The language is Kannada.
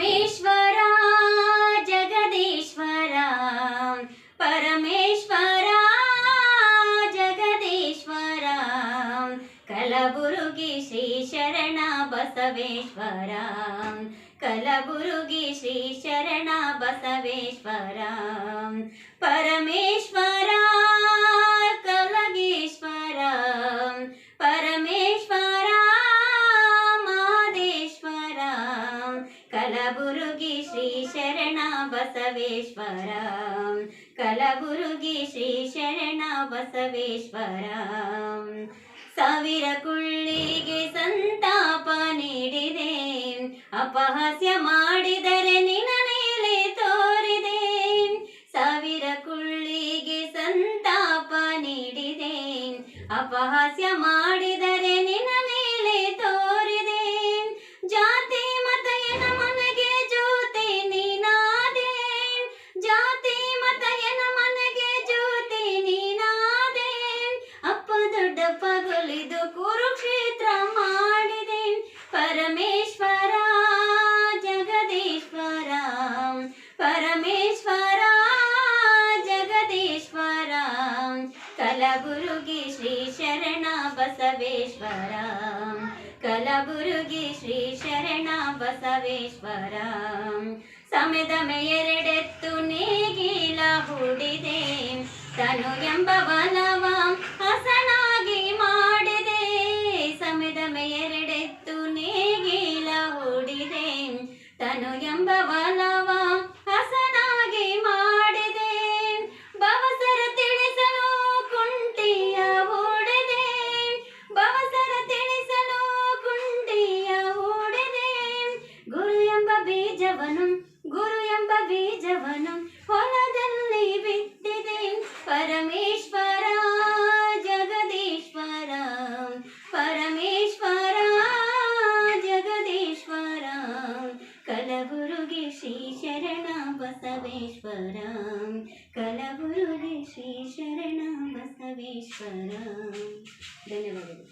ಪರಮೇಶ್ವರ ಜಗದೀಶ್ವರ ಪರಮೇಶ್ವರ ಜಗದೀಶ್ವರ ಕಲಬುರುಗಿ ಶ್ರೀ ಶರಣ ಬಸವೇಶ್ವರ ಕಲಬುರುಗಿ ಶ್ರೀ ಶರಣ ಬಸವೇಶ್ವರ ಪರಮೇಶ್ವರ ಕಲಬುರುಗಿ ಶ್ರೀ ಶರಣ ಬಸವೇಶ್ವರ. ಕಲಬುರುಗಿ ಶ್ರೀ ಶರಣ ಬಸವೇಶ್ವರ. ಸಾವಿರ ಕುಳ್ಳಿಗೆ ಸಂತಾಪ ನೀಡಿದೆ. ಅಪಹಾಸ್ಯ ಮಾಡಿದರೆ ನಿನ್ನ ಮೇಲೆ ತೋರಿದೆ. ಸಾವಿರ ಕುಳ್ಳಿಗೆ ಸಂತಾಪ ನೀಡಿದೆ. ಅಪಹಾಸ್ಯ ಮಾಡಿದರೆ ದೊಡ್ಡಪ್ಪ ಕುರುಕ್ಷೇತ್ರ ಮಾಡಿದೆ. ಪರಮೇಶ್ವರ, ಜಗದೀಶ್ವರ ಪರಮೇಶ್ವರ, ಜಗದೀಶ್ವರ, ಕಲಬುರುಗಿ ಶ್ರೀ ಶರಣ ಬಸವೇಶ್ವರ, ಕಲಬುರುಗಿ ಶ್ರೀ ಶರಣ ಬಸವೇಶ್ವರ. ಸಮೆದಮೆ ಎರಡೆತ್ತು ನೇಗಿಲ ಹೂಡಿದೆ. ತನು ಎಂಬ ತನು ಎಂಬ ವನವ ಹಸನಾಗಿ ಮಾಡಿದೆ. ಬವಸರ ತಿಳಿಸಲು ಕುಂಟಿಯ ಓಡಿದೆ ಬವಸರ ತಿಳಿಸಲು ಕುಂಟಿಯ ಓಡಿದೆ ಗುರು ಎಂಬ ಬೀಜವನು, ಗುರು ಎಂಬ ಬೀಜವನು ಹೊಲದಲ್ಲಿ ಬಸವೇಶ್ವರ ಕಲಬುರುಗಿ ಶ್ರೀ ಶರಣ ಬಸವೇಶ್ವರ ಧನ್ಯವಾದಗಳು